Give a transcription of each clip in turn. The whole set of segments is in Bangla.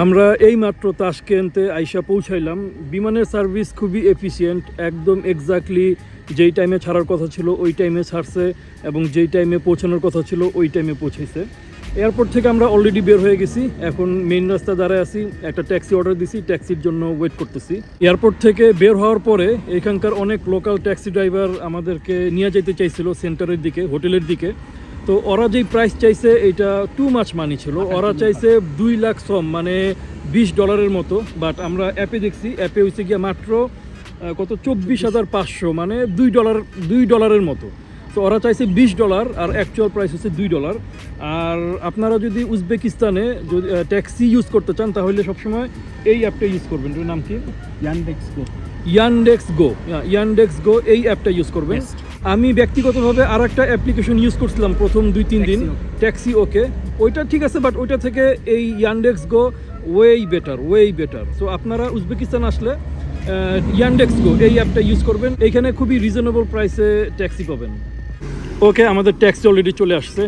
আমরা এই মাত্র তাসকেন্তে আইসা পৌঁছাইলাম। বিমানের সার্ভিস খুবই এফিসিয়েন্ট একদম এক্স্যাক্টলি যেই টাইমে ছাড়ার কথা ছিল ওই টাইমে ছাড়ছে এবং যেই টাইমে পৌঁছানোর কথা ছিল ওই টাইমে পৌঁছেছে এয়ারপোর্ট থেকে আমরা অলরেডি বের হয়ে গেছি। এখন মেইন রাস্তা দাঁড়ায় আছি, একটা ট্যাক্সি অর্ডার দিছি, ট্যাক্সির জন্য ওয়েট করতেছি। এয়ারপোর্ট থেকে বের হওয়ার পরে এখানকার অনেক লোকাল ট্যাক্সি ড্রাইভার আমাদেরকে নিয়ে যেতে চাইছিল সেন্টারের দিকে, হোটেলের দিকে। তো ওরা যেই প্রাইস চাইছে এটা টু মাছ মানি ছিল। ওরা চাইছে দুই লাখ সম মানে বিশ ডলারের মতো। বাট আমরা অ্যাপে দেখছি অ্যাপে হয়েছে গিয়ে মাত্র কত? চব্বিশ হাজার পাঁচশো মানে দুই ডলার দুই ডলারের মতো। তো ওরা চাইছে বিশ ডলার আর অ্যাকচুয়াল প্রাইস হচ্ছে দুই ডলার আর আপনারা যদি উজবেকিস্তানে যদি ট্যাক্সি ইউজ করতে চান তাহলে সবসময় এই অ্যাপটা ইউজ করবেন। নাম কি? Yandex Go. Yandex Go Yandex Go এই অ্যাপটা ইউজ করবেন. আমি ব্যক্তিগতভাবে আর একটা অ্যাপ্লিকেশন ইউজ করছিলাম প্রথম দুই, তিন দিন। ট্যাক্সি ওকে ওইটা ঠিক আছে বাট ওইটা থেকে এই Yandex Go way better way better so আপনারা উজবেকিস্তান আসলে ইয়ানডেক্স গো এই অ্যাপটা ইউজ করবেন। এখানে খুবই রিজনেবল প্রাইসে ট্যাক্সি পাবেন। ওকে আমাদের ট্যাক্সি অলরেডি চলে আসছে।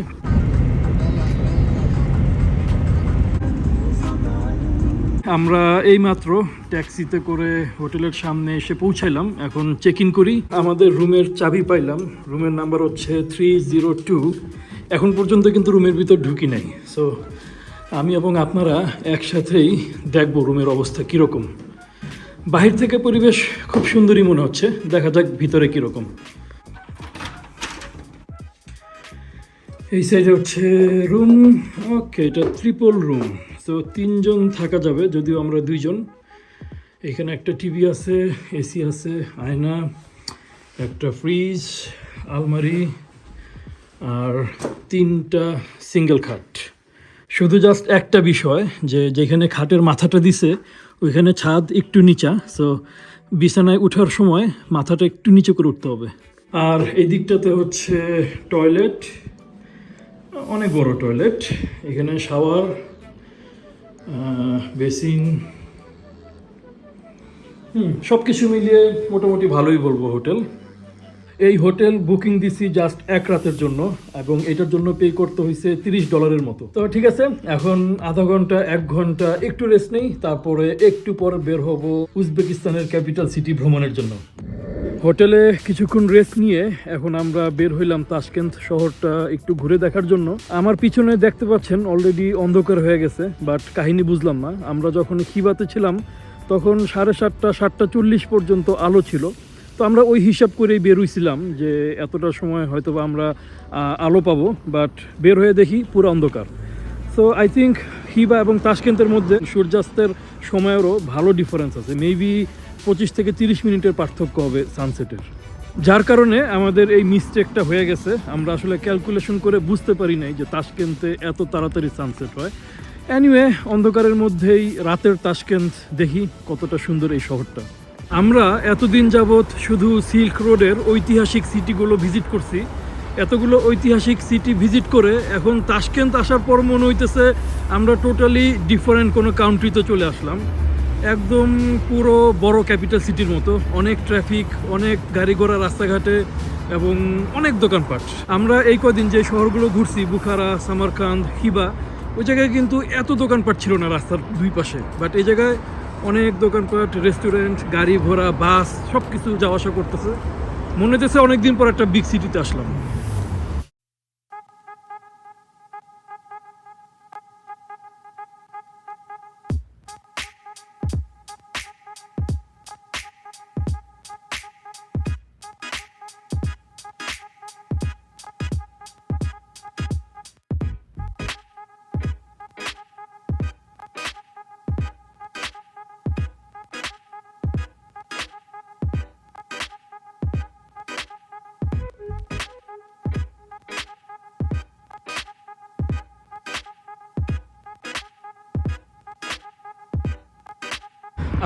আমরা এইমাত্র ট্যাক্সিতে করে হোটেলের সামনে এসে পৌঁছাইলাম। এখন চেক ইন করি। আমাদের রুমের চাবি পাইলাম। রুমের নাম্বার হচ্ছে থ্রি জিরো টু এখন পর্যন্ত কিন্তু রুমের ভিতর ঢুকি নাই। সো আমি এবং আপনারা একসাথেই দেখব রুমের অবস্থা কীরকম। বাহির থেকে পরিবেশ খুব সুন্দরই মনে হচ্ছে। দেখা যাক ভিতরে কীরকম। এই সাইডে হচ্ছে রুম ওকে এটা ট্রিপল রুম তো তিনজন থাকা যাবে, যদিও আমরা দুইজন। এখানে একটা টিভি আছে, এসি আছে, আয়না, একটা ফ্রিজ, আলমারি আর তিনটা সিঙ্গেল খাট। শুধু জাস্ট একটা বিষয়, যে যেখানে খাটের মাথাটা দিছে, ওইখানে ছাদ একটু নিচা। সো বিছানায় ওঠার সময় মাথাটা একটু নিচে করে উঠতে হবে। আর এই দিকটাতে হচ্ছে টয়লেট অনেক বড় টয়লেট এখানে শাওয়ার বেসিন, হুম সব কিছু মিলিয়ে মোটামুটি ভালোই বলব হোটেল। এই হোটেল বুকিং দিছি জাস্ট এক রাতের জন্য এবং এটার জন্য পে করতে হয়েছে তিরিশ ডলারের মতো। তো ঠিক আছে, এখন আধা ঘণ্টা, এক ঘণ্টা একটু রেস্ট নেই, তারপরে একটু পর বের হব উজবেকিস্তানের ক্যাপিটাল সিটি ভ্রমণের জন্য। হোটেলে কিছুক্ষণ রেস্ট নিয়ে এখন আমরা বের হইলাম তাশকেন্ত শহরটা একটু ঘুরে দেখার জন্য। আমার পিছনে দেখতে পাচ্ছেন অলরেডি অন্ধকার হয়ে গেছে বাট কাহিনী বুঝলাম না। আমরা যখন খিবাতে ছিলাম, তখন সাড়ে সাতটা সাতটা চল্লিশ পর্যন্ত আলো ছিল। তো আমরা ওই হিসাব করেই বের হইছিলাম যে এতটা সময় হয়তো আমরা আলো পাবো বাট বের হয়ে দেখি পুরো অন্ধকার। সো আই থিঙ্ক হিবা এবং তাশকেন্তের মধ্যে সূর্যাস্তের সময়েরও ভালো ডিফারেন্স আছে। মেবি পঁচিশ থেকে তিরিশ মিনিটের পার্থক্য হবে সানসেটের যার কারণে আমাদের এই মিস্টেকটা হয়ে গেছে। আমরা আসলে ক্যালকুলেশন করে বুঝতে পারি নাই যে তাশকেন্তে এত তাড়াতাড়ি সানসেট হয়। অ্যানিওয়ে অন্ধকারের মধ্যেই রাতের তাশকেন্ত দেখি কতটা সুন্দর এই শহরটা। আমরা এতদিন যাবৎ শুধু সিল্ক রোডের ঐতিহাসিক সিটিগুলো ভিজিট করছি। এতগুলো ঐতিহাসিক সিটি ভিজিট করে এখন তাশকেন্ত আসার পর মনে হইতেছে আমরা টোটালি ডিফারেন্ট কোনো কাউন্ট্রিতে চলে আসলাম। একদম পুরো বড় ক্যাপিটাল সিটির মতো। অনেক ট্রাফিক অনেক গাড়ি ঘোড়া রাস্তাঘাটে এবং অনেক দোকানপাট। আমরা এই কদিন যে শহরগুলো ঘুরছি, বুখারা, সামারকান্দ, হিবা, ওই জায়গায় কিন্তু এত দোকানপাট ছিল না রাস্তার দুই পাশে। বাট এই জায়গায় অনেক দোকানপাট রেস্টুরেন্ট গাড়ি ঘোড়া বাস সব কিছু যাওয়া আসা করতেছে। মনে হতেছে অনেকদিন পর একটা বিগ সিটিতে আসলাম।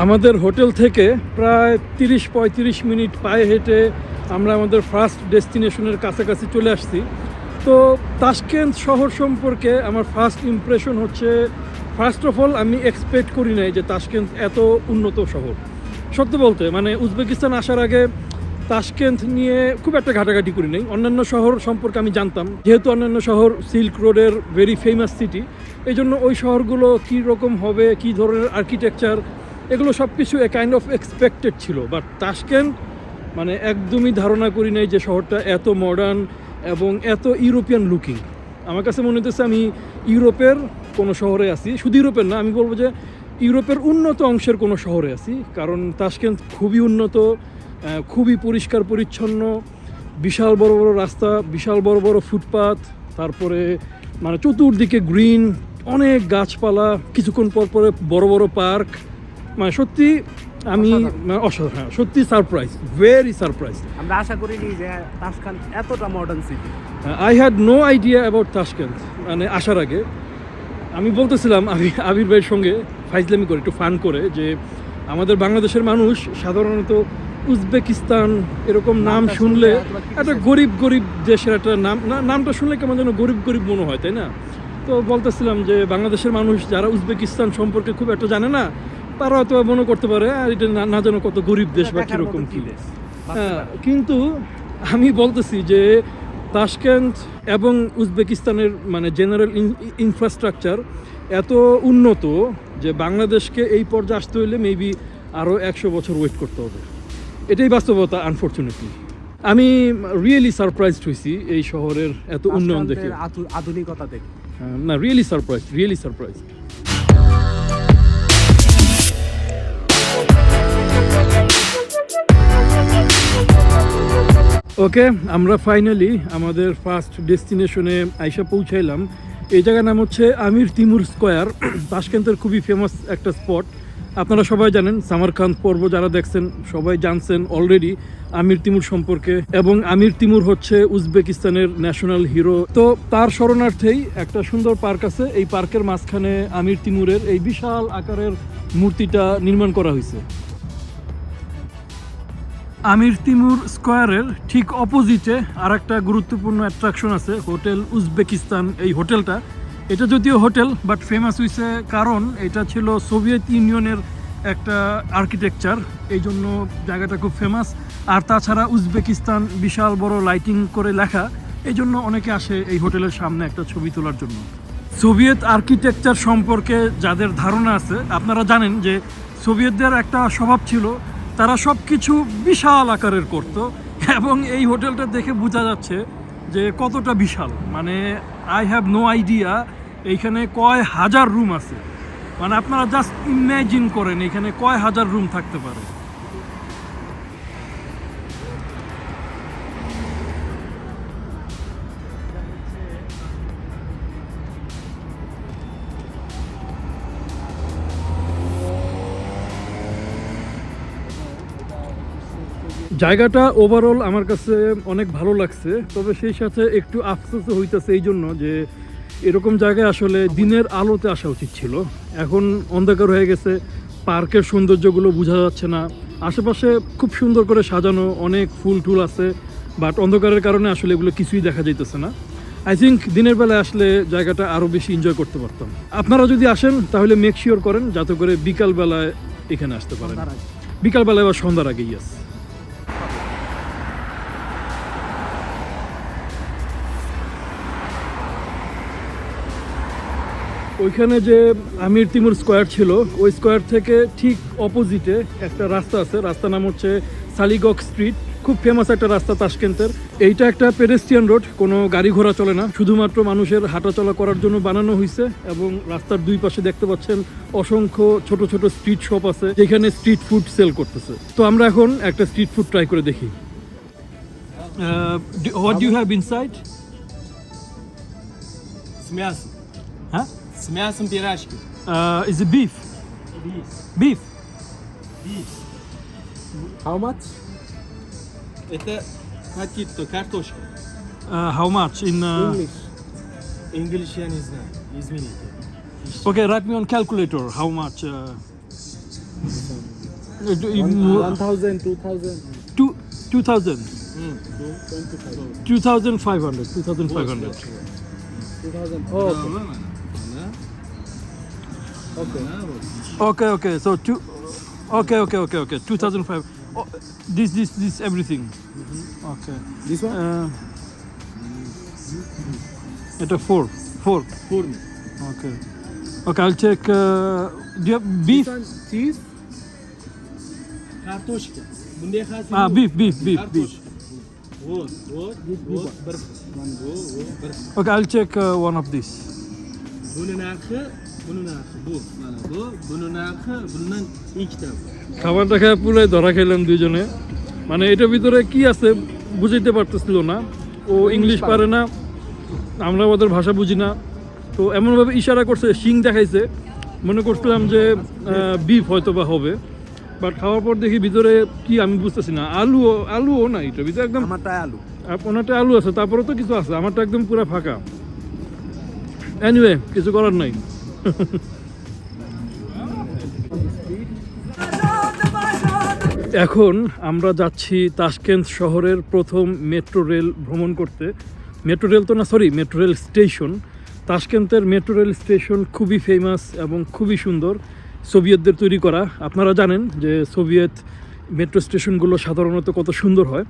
আমাদের হোটেল থেকে প্রায় তিরিশ পঁয়ত্রিশ মিনিট পায়ে হেঁটে আমরা আমাদের ফার্স্ট ডেস্টিনেশনের কাছাকাছি চলে আসছি। তো তাশকেন্ত শহর সম্পর্কে আমার ফার্স্ট ইমপ্রেশন হচ্ছে ফার্স্ট অফ অল আমি এক্সপেক্ট করি নাই যে তাশকেন্ত এত উন্নত শহর। সত্য বলতে মানে উজবেকিস্তান আসার আগে তাশকেন্ত নিয়ে খুব একটা ঘাটাঘাটি করি নাই। অন্যান্য শহর সম্পর্কে আমি জানতাম, যেহেতু অন্যান্য শহর সিল্ক রোডের ভেরি ফেমাস সিটি এই জন্য ওই শহরগুলো কী রকম হবে, কী ধরনের আর্কিটেকচার এগুলো সব কিছু এ কাইন্ড অফ এক্সপেক্টেড ছিল বাট তাশকেন্ট মানে একদমই ধারণা করি নাই যে শহরটা এত মডার্ন এবং এত ইউরোপিয়ান লুকিং আমার কাছে মনে হতেছে আমি ইউরোপের কোনো শহরে আছি, শুধু ইউরোপের না, আমি বলব যে ইউরোপের উন্নত অংশের কোনো শহরে আছি, কারণ তাশকেন্ট খুবই উন্নত খুবই পরিষ্কার পরিচ্ছন্ন, বিশাল বড় বড় রাস্তা, বিশাল বড় বড় ফুটপাথ তারপরে মানে চতুর্দিকে গ্রিন অনেক গাছপালা, কিছুক্ষণ পর পরে বড় বড় পার্ক মানে সত্যি আমি মানে অসাধারণ হ্যাঁ, সত্যি সারপ্রাইজ ভেরি সারপ্রাইজ আমরা আশা করিনি যে তাসখান এতটা modern city I had no idea about Tashkent মানে আসার আগে। আমি বলতেছিলাম আমি আবির ভাইয়ের সঙ্গে ফাইজলামি করে একটু ফান করে যে আমাদের বাংলাদেশের মানুষ সাধারণত উজবেকিস্তান এরকম নাম শুনলে একটা গরিব গরিব দেশের একটা নাম না- নামটা শুনলে কেমন যেন গরিব গরিব মনে হয় তাই না? তো বলতেছিলাম যে বাংলাদেশের মানুষ যারা উজবেকিস্তান সম্পর্কে খুব একটা জানে না তারা হয়তো মনে করতে পারে আর এটা না- জানো কত গরিব দেশ বা কীরকম কি কী দেশ? হ্যাঁ কিন্তু আমি বলতেছি যে তাশকেন্ট এবং উজবেকিস্তানের মানে জেনারেল ইনফ্রাস্ট্রাকচার এত উন্নত যে বাংলাদেশকে এই পর্যায়ে আসতে হলে মেবি আরও একশো বছর ওয়েট করতে হবে। এটাই বাস্তবতা আনফর্চুনেটলি আমি রিয়েলি সারপ্রাইজড হয়েছি এই শহরের এত উন্নয়ন দেখে। আধুনিকতা দেখে। হ্যাঁ, না really surprise really surprise okay আমরা ফাইনালি আমাদের ফার্স্ট ডেস্টিনেশনে আইসা পৌঁছাইলাম। এই জায়গার নাম হচ্ছে আমির তিমুর স্কোয়ার। তাশকেন্তের খুবই ফেমাস একটা স্পট আপনারা সবাই জানেন সামারকান্ত পর্ব যারা দেখছেন, সবাই জানছেন অলরেডি আমির তিমুর সম্পর্কে। এবং আমির তিমুর হচ্ছে উজবেকিস্তানের ন্যাশনাল হিরো তো তার শরণার্থেই একটা সুন্দর পার্ক আছে। এই পার্কের মাঝখানে আমির তিমুরের এই বিশাল আকারের মূর্তিটা নির্মাণ করা হয়েছে। আমির তিমুর স্কোয়ারের ঠিক অপোজিটে আর একটা গুরুত্বপূর্ণ অ্যাট্রাকশন আছে, হোটেল উজবেকিস্তান, এই হোটেলটা। এটা যদিও হোটেল বাট ফেমাস হয়েছে কারণ এটা ছিল সোভিয়েত ইউনিয়নের একটা আর্কিটেকচার এই জন্য জায়গাটা খুব ফেমাস আর তাছাড়া উজবেকিস্তান বিশাল বড় লাইটিং করে লেখা, এই জন্য অনেকে আসে এই হোটেলের সামনে একটা ছবি তোলার জন্য। সোভিয়েত আর্কিটেকচার সম্পর্কে যাদের ধারণা আছে, আপনারা জানেন যে সোভিয়েতদের একটা স্বভাব ছিল তারা সব কিছু বিশাল আকারের করত। এবং এই হোটেলটা দেখে বোঝা যাচ্ছে যে কতটা বিশাল। মানে আই হ্যাভ নো আইডিয়া এইখানে কয় হাজার রুম আছে। মানে আপনারা জাস্ট ইমাজিন করেন, এখানে কয় হাজার রুম থাকতে পারে। জায়গাটা ওভারঅল আমার কাছে অনেক ভালো লাগছে তবে সেই সাথে একটু আফসোস হইতেছে এই জন্য যে এরকম জায়গায় আসলে দিনের আলোতে আসা উচিত ছিল। এখন অন্ধকার হয়ে গেছে পার্কের সৌন্দর্যগুলো বোঝা যাচ্ছে না আশেপাশে খুব সুন্দর করে সাজানো অনেক ফুল টুল আছে বাট অন্ধকারের কারণে আসলে এগুলো কিছুই দেখা যাইতেছে না। আই থিঙ্ক দিনের বেলায় আসলে জায়গাটা আরও বেশি এনজয় করতে পারতাম। আপনারা যদি আসেন তাহলে মেক শিওর করেন যাতে করে বিকালবেলায় এখানে আসতে পারেন। বিকালবেলায় বা সন্ধ্যার আগে ইয়াস ওইখানে যে আমির তিমুর স্কোয়ার ছিল ওই স্কোয়ার থেকে ঠিক অপোজিটে একটা রাস্তা আছে। রাস্তার নাম হচ্ছে সালিগক স্ট্রিট। খুব ফেমাস একটা রাস্তা তাশকেন্তের। এইটা একটা পেডেস্ট্রিয়ান রোড কোনো গাড়ি ঘোড়া চলে না। শুধুমাত্র মানুষের হাঁটাচলা করার জন্য বানানো হয়েছে এবং রাস্তার দুই পাশে দেখতে পাচ্ছেন অসংখ্য ছোট ছোট স্ট্রিট শপ আছে যেখানে স্ট্রিট ফুড সেল করতেছে। তো আমরা এখন একটা স্ট্রিট ফুড ট্রাই করে দেখি। What do have inside З м'ясом. Uh, is it beef? Beef. Beef. Beef. How much? Это какие-то картошка. Uh, how much in uh... English? English я не знаю. Извините. Okay, write me on calculator. How much? Uh... One, one thousand, two thousand. Two, two thousand. Mm, two, 2500. 2500. 2500. Oh, okay. Okay. Okay, okay. So two. Okay, okay, okay, okay. Two thousand five. Oh, this, this, this, everything. Mm -hmm. Okay. This one. Uh, at a four, four. Four. Okay. Okay, I'll check. Uh, do you have beef? Cheese. Kartoshka. Bunday. Ah, beef, beef, beef, beef. Okay, I'll check uh, one of these. Buni narxi, buni narxi bu, mana bu, buni narxi bundan ikkita. খাবারটা খেয়ে পুরাই ধরা খেলাম দুজনে মানে এটার ভিতরে কি আছে বুঝাইতে পারতেছিল না ও ইংলিশ পারে না আমরা ওদের ভাষা বুঝি না তো এমনভাবে ইশারা করছে শিং দেখাইছে মনে করছিলাম যে বিফ হয়তো বা হবে বাট খাওয়ার পর দেখি ভিতরে কি আমি বুঝতেছি না আলু আলুও না এটার ভিতরে একদম আমারটাই আলু ওনারটা আলু আছে তারপরে তো কিছু আছে আমারটা একদম পুরো ফাঁকা এনিওয়ে কিছু করার নাই। এখন আমরা যাচ্ছি তাশকেন্দ শহরের প্রথম মেট্রো রেল ভ্রমণ করতে। মেট্রো রেল তো না সরি মেট্রো রেল স্টেশন। তাশকেন্তের মেট্রো রেল স্টেশন খুবই ফেমাস এবং খুবই সুন্দর, সোভিয়েতদের তৈরি করা। আপনারা জানেন যে সোভিয়েত মেট্রো স্টেশনগুলো সাধারণত কত সুন্দর হয়।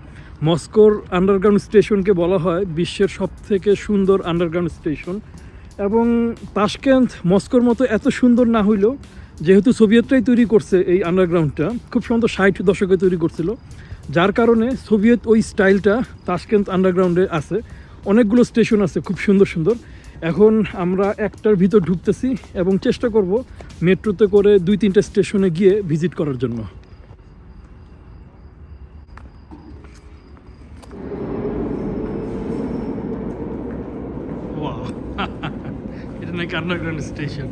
মস্কোর আন্ডারগ্রাউন্ড স্টেশনকে বলা হয় বিশ্বের সবথেকে সুন্দর আন্ডারগ্রাউন্ড স্টেশন। এবং তাশকেন্দ মস্কোর মতো এত সুন্দর না হইলেও যেহেতু সোভিয়েতরাই তৈরি করছে এই আন্ডারগ্রাউন্ডটা খুব সম্ভবত ষাট দশকে তৈরি করছিল। যার কারণে সোভিয়েত ওই স্টাইলটা তাশকেন্দ আন্ডারগ্রাউন্ডে আছে। অনেকগুলো স্টেশন আছে খুব সুন্দর সুন্দর। এখন আমরা একটার ভিতর ঢুকতেছি এবং চেষ্টা করব মেট্রোতে করে দুই তিনটা স্টেশনে গিয়ে ভিজিট করার জন্য। আন্ডারগ্রাউন্ড স্টেশন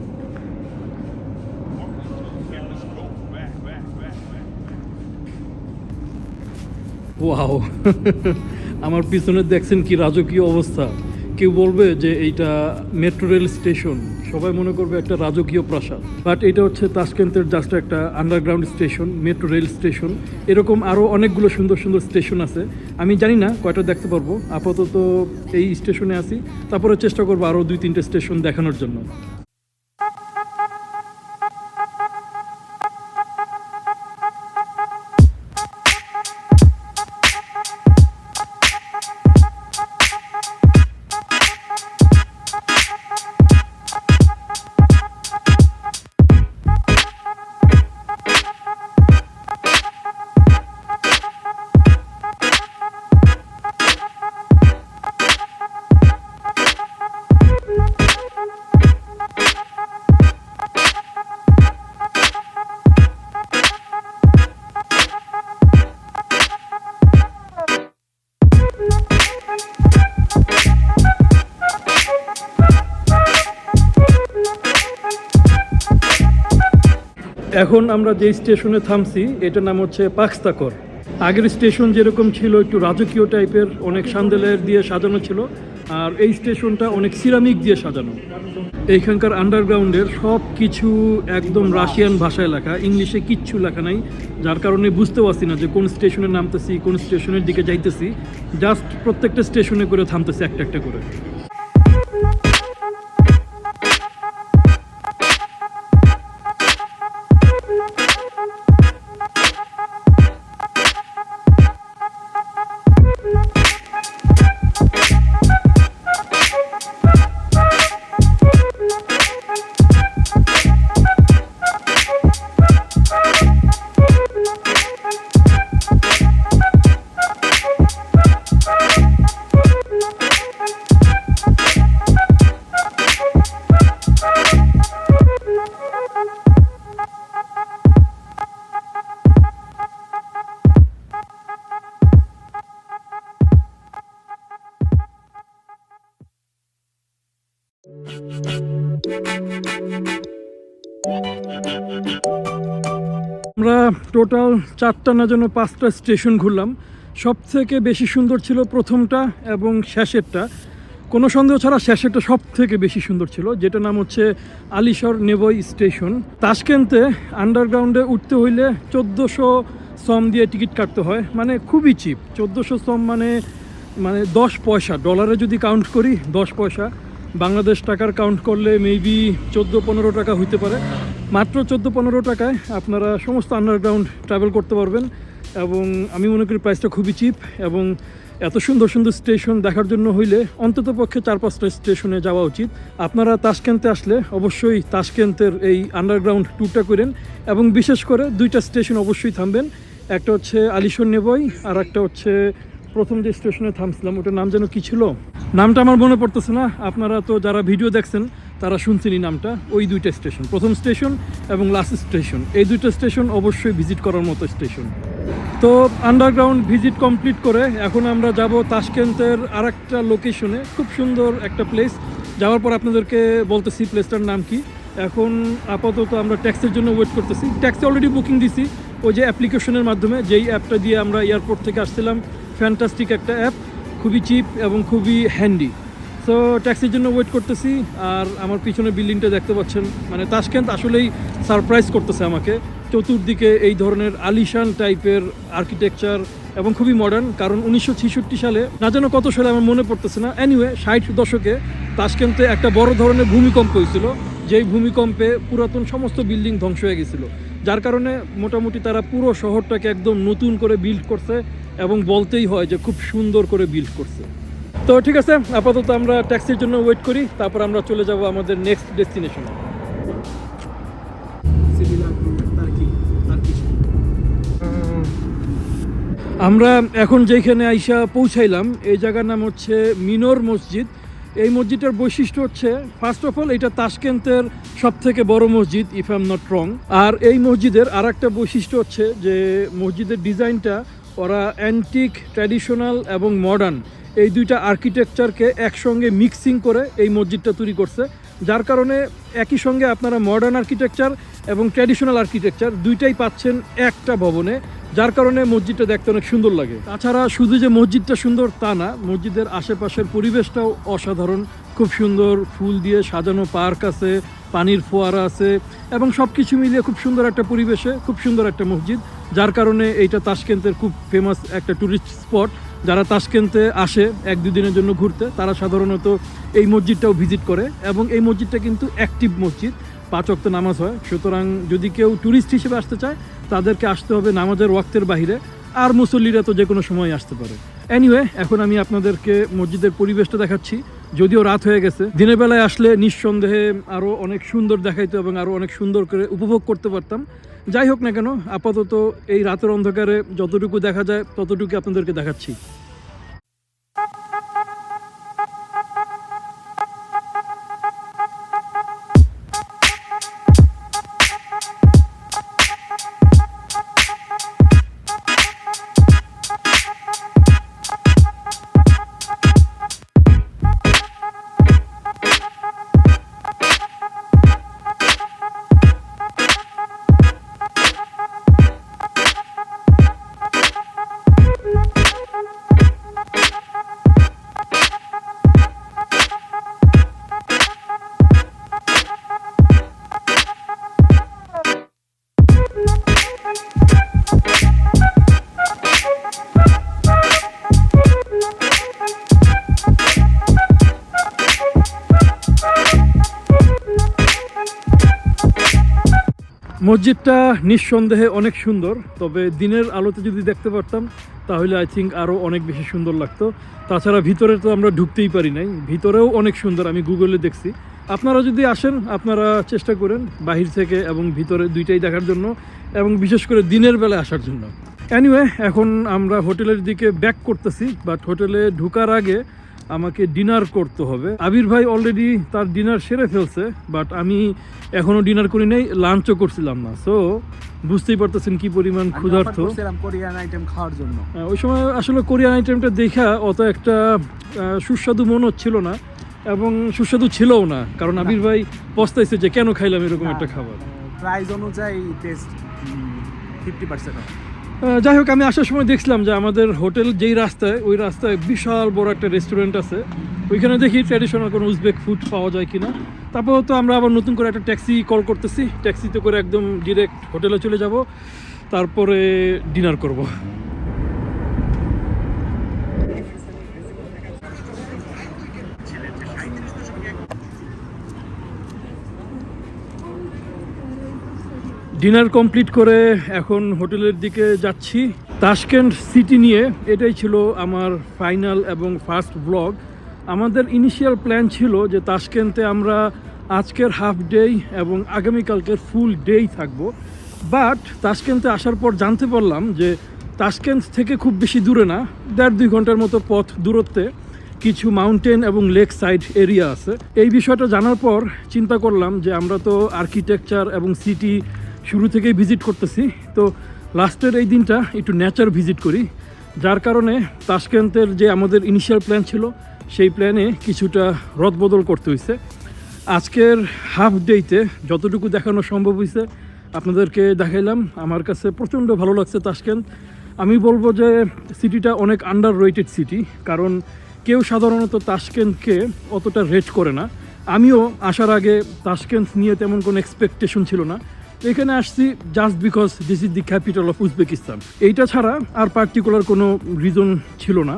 ওয়াও আমার পিছনে দেখছেন কি রাজকীয় অবস্থা? কেউ বলবে যে এইটা মেট্রো রেল স্টেশন। সবাই মনে করবে একটা রাজকীয় প্রাসাদ। বাট এটা হচ্ছে তাসকেন্তের জাস্ট একটা underground station, metro rail station. এরকম আরও অনেকগুলো সুন্দর সুন্দর স্টেশন আছে। আমি জানি না কয়টা দেখতে পারব। আপাতত এই স্টেশনে আসি তারপরে চেষ্টা করব আরও দুই তিনটে স্টেশন দেখানোর জন্য। এখন আমরা যে স্টেশনে থামছি, এটার নাম হচ্ছে পাকস্তাকর। আগের স্টেশন যেরকম ছিল, একটু রাজকীয় টাইপের, অনেক সান্দেলের দিয়ে সাজানো ছিল, আর এই স্টেশনটা অনেক সিরামিক দিয়ে সাজানো। এইখানকার আন্ডারগ্রাউন্ডের সব কিছু একদম রাশিয়ান ভাষায় লেখা, ইংলিশে কিচ্ছু লেখা নাই, যার কারণে বুঝতে পারছি না যে কোন স্টেশনে নামতেছি, কোন স্টেশনের দিকে যাইতেছি জাস্ট প্রত্যেকটা স্টেশনে করে থামতেছি একটা একটা করে। আমরা টোটাল চারটা না যেন পাঁচটা স্টেশন ঘুরলাম। সব থেকে বেশি সুন্দর ছিল প্রথমটা এবং শেষেরটা। কোনো সন্দেহ ছাড়া শেষেরটা সব থেকে বেশি সুন্দর ছিল যেটা নাম হচ্ছে আলিশর নেভই স্টেশন। তাশকেন্তে আন্ডারগ্রাউন্ডে উঠতে হইলে চোদ্দোশো সম দিয়ে টিকিট কাটতে হয় মানে খুবই চিপ চোদ্দোশো সম মানে মানে দশ পয়সা। ডলারে যদি কাউন্ট করি, দশ পয়সা। বাংলাদেশ টাকার কাউন্ট করলে মেবি চোদ্দ পনেরো টাকা হইতে পারে। মাত্র চোদ্দ পনেরো টাকায় আপনারা সমস্ত আন্ডারগ্রাউন্ড ট্রাভেল করতে পারবেন এবং আমি মনে করি প্রাইসটা খুবই চিপ এবং এত সুন্দর সুন্দর স্টেশন দেখার জন্য হইলে অন্তত পক্ষে চার পাঁচটা স্টেশনে যাওয়া উচিত। আপনারা তাসকেন্তে আসলে অবশ্যই তাসকেন্তের এই আন্ডারগ্রাউন্ড ট্যুরটা করেন এবং বিশেষ করে দুইটা স্টেশন অবশ্যই থামবেন। একটা হচ্ছে আলিশন নেবই আর একটা হচ্ছে প্রথম যে স্টেশনে থামছিলাম, ওটার নাম যেন কি ছিল? নামটা আমার মনে পড়তেছে না। আপনারা তো যারা ভিডিও দেখছেন, তারা শুনছেনই নামটা। ওই দুইটা স্টেশন, প্রথম স্টেশন এবং লাস্ট স্টেশন। এই দুইটা স্টেশন অবশ্যই ভিজিট করার মতো স্টেশন। তো আন্ডারগ্রাউন্ড ভিজিট কমপ্লিট করে এখন আমরা যাব তাশকেন্তের আর একটা লোকেশনে খুব সুন্দর একটা প্লেস যাওয়ার পর আপনাদেরকে বলতেছি প্লেসটার নাম কি। এখন আপাতত আমরা ট্যাক্সির জন্য ওয়েট করতেছি। ট্যাক্সি অলরেডি বুকিং দিছি। ওই যে অ্যাপ্লিকেশনের মাধ্যমে, যেই অ্যাপটা দিয়ে আমরা এয়ারপোর্ট থেকে আসছিলাম ফ্যান্টাস্টিক একটা অ্যাপ খুবই চিপ এবং খুবই হ্যান্ডি সো ট্যাক্সির জন্য ওয়েট করতেছি, আর আমার পিছনে বিল্ডিংটা দেখতে পাচ্ছেন মানে তাশকেন্ত আসলেই সারপ্রাইজ করতেছে আমাকে। চতুর্দিকে এই ধরনের আলিশান টাইপের আর্কিটেকচার এবং খুবই মডার্ন কারণ উনিশশো ছেষট্টি সালে, না যেন কত সালে আমার মনে পড়তেছে না অ্যানিওয়ে ষাট দশকে তাশকেন্তে একটা বড় ধরনের ভূমিকম্প হয়েছিল, যেই ভূমিকম্পে পুরাতন সমস্ত বিল্ডিং ধ্বংস হয়ে গেছিল। যার কারণে মোটামুটি তারা পুরো শহরটাকে একদম নতুন করে বিল্ড করছে এবং বলতেই হয় যে খুব সুন্দর করে বিল্ড করছে। তো ঠিক আছে, আপাতত আমরা ট্যাক্সির জন্য ওয়েট করি, তারপর আমরা চলে যাব আমাদের নেক্সট ডেস্টিনেশনে আমরা এখন যেখানে আইসা পৌঁছাইলাম, এই জায়গার নাম হচ্ছে মিনর মসজিদ। এই মসজিদটার বৈশিষ্ট্য হচ্ছে ফার্স্ট অফ অল এটা তাশকেন্তের সব থেকে বড় মসজিদ ইফ আম নট রং আর এই মসজিদের আর একটা বৈশিষ্ট্য হচ্ছে যে মসজিদের ডিজাইনটা ওরা অ্যান্টিক ট্র্যাডিশনাল এবং মডার্ন এই দুইটা আর্কিটেকচারকে একসঙ্গে মিক্সিং করে এই মসজিদটা তৈরি করছে। যার কারণে একই সঙ্গে আপনারা মডার্ন আর্কিটেকচার এবং ট্র্যাডিশনাল আর্কিটেকচার দুইটাই পাচ্ছেন একটা ভবনে, যার কারণে মসজিদটা দেখতে অনেক সুন্দর লাগে। তাছাড়া শুধু যে মসজিদটা সুন্দর তা না, মসজিদের আশেপাশের পরিবেশটাও অসাধারণ। খুব সুন্দর ফুল দিয়ে সাজানো পার্ক আছে, পানির ফোয়ারা আছে এবং সব কিছু মিলিয়ে খুব সুন্দর একটা পরিবেশে, খুব সুন্দর একটা মসজিদ। যার কারণে এইটা তাশকেন্তের খুব ফেমাস একটা টুরিস্ট স্পট যারা তাশকেন্তে আসে এক দুদিনের জন্য ঘুরতে, তারা সাধারণত এই মসজিদটাও ভিজিট করে এবং এই মসজিদটা কিন্তু অ্যাক্টিভ মসজিদ, পাঁচ ওয়াক্ত নামাজ হয়। সুতরাং যদি কেউ ট্যুরিস্ট হিসেবে আসতে চায়, তাদেরকে আসতে হবে নামাজের ওয়াক্তের বাইরে আর মুসল্লিরা তো যে কোনো সময় আসতে পারে। এনিওয়ে এখন আমি আপনাদেরকে মসজিদের পরিবেশটা দেখাচ্ছি। যদিও রাত হয়ে গেছে, দিনের বেলায় আসলে নিঃসন্দেহে আরও অনেক সুন্দর দেখাইতো এবং আরও অনেক সুন্দর করে উপভোগ করতে পারতাম। যাই হোক না কেন, আপাতত এই রাতের অন্ধকারে যতটুকু দেখা যায় ততটুকু আপনাদেরকে দেখাচ্ছি। মসজিদটা নিঃসন্দেহে অনেক সুন্দর, তবে দিনের আলোতে যদি দেখতে পারতাম, তাহলে আই থিঙ্ক আরও অনেক বেশি সুন্দর লাগতো। তাছাড়া ভিতরে তো আমরা ঢুকতেই পারি নাই, ভিতরেও অনেক সুন্দর, আমি গুগলে দেখছি। আপনারা যদি আসেন, আপনারা চেষ্টা করেন বাহির থেকে এবং ভিতরে দুইটাই দেখার জন্য, এবং বিশেষ করে দিনের বেলা আসার জন্য। অ্যানিওয়ে এখন আমরা হোটেলের দিকে ব্যাক করতেছি বাট হোটেলে ঢুকার আগে আমাকে ডিনার করতে হবে। আবির ভাই অলরেডি তার ডিনার সেরে ফেলছে বাট আমি এখনও ডিনার করি নাই লাঞ্চও করছিলাম না। সো বুঝতেই পারতেছেন কি পরিমাণ ক্ষুধার্থ কোরিয়ান আইটেম খাওয়ার জন্য। ওই সময় আসলে কোরিয়ান আইটেমটা দেখা অত একটা সুস্বাদু মনে হচ্ছিল না এবং সুস্বাদু ছিলও না কারণ আবির ভাই পস্তাইছে যে কেন খাইলাম এরকম একটা খাবার। প্রাইস অনুযায়ী টেস্ট ফিফটি পার্সেন্ট যাই হোক, আমি আসার সময় দেখছিলাম যে আমাদের হোটেল যেই রাস্তায়, ওই রাস্তায় বিশাল বড় একটা রেস্টুরেন্ট আছে। ওইখানে দেখি ট্র্যাডিশনাল কোনো উজবেক ফুড পাওয়া যায় কিনা। তারপর তো আমরা আবার নতুন করে একটা ট্যাক্সি কল করতেছি। ট্যাক্সিতে করে একদম ডিরেক্ট হোটেলে চলে যাব। তারপরে ডিনার করব। ডিনার কমপ্লিট করে এখন হোটেলের দিকে যাচ্ছি। তাশকেন্ট সিটি নিয়ে এটাই ছিল আমার ফাইনাল এবং ফার্স্ট ব্লগ আমাদের ইনিশিয়াল প্ল্যান ছিল যে তাশকেন্তে আমরা আজকের হাফ ডেই এবং আগামীকালকের ফুল ডেই থাকব। বাট তাশকেন্তে আসার পর জানতে পারলাম যে তাশকেন্ট থেকে খুব বেশি দূরে না, দেড় দুই ঘণ্টার মতো পথ দূরত্বে। কিছু মাউন্টেন এবং লেক সাইড এরিয়া আছে। এই বিষয়টা জানার পর চিন্তা করলাম যে আমরা তো আর্কিটেকচার এবং সিটি শুরু থেকেই ভিজিট করতেছি। তো লাস্টের এই দিনটা একটু নেচার ভিজিট করি। যার কারণে তাশকেন্তের যে আমাদের ইনিশিয়াল প্ল্যান ছিল, সেই প্ল্যানে কিছুটা রদবদল করতে হয়েছে আজকের হাফ ডেতে যতটুকু দেখানো সম্ভব হয়েছে আপনাদেরকে দেখাইলাম। আমার কাছে প্রচণ্ড ভালো লাগছে তাশকেন্ত আমি বলব যে সিটিটা অনেক আন্ডার রেটেড সিটি কারণ কেউ সাধারণত তাশকেন্তকে অতটা রেট করে না। আমিও আসার আগে তাশকেন্ত নিয়ে তেমন কোনো এক্সপেকটেশন ছিল না। এখানে আসছি just because this is the capital of Uzbekistan এইটা ছাড়া আর পার্টিকুলার কোনো রিজন ছিল না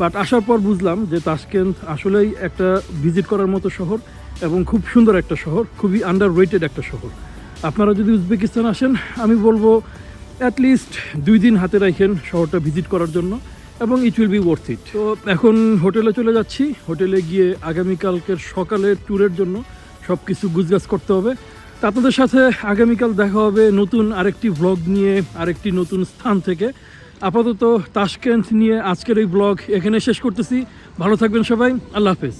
বাট আসার পর বুঝলাম যে তাশকেন্ত আসলেই একটা ভিজিট করার মতো শহর এবং খুব সুন্দর একটা শহর, খুবই আন্ডার রেটেড একটা শহর। আপনারা যদি উজবেকিস্তান আসেন, আমি বলব অ্যাটলিস্ট দুই দিন হাতে রাখেন শহরটা ভিজিট করার জন্য এবং it will be worth it তো এখন হোটেলে চলে যাচ্ছি। হোটেলে গিয়ে আগামীকালকের সকালের ট্যুরের জন্য সব কিছু গুজগাছ করতে হবে। আপনাদের সাথে আগামীকাল দেখা হবে নতুন আরেকটি ব্লগ নিয়ে, আরেকটি নতুন স্থান থেকে। আপাতত তাসকেন্ট নিয়ে আজকের এই ব্লগ এখানে শেষ করতেছি। ভালো থাকবেন সবাই। আল্লাহ হাফেজ।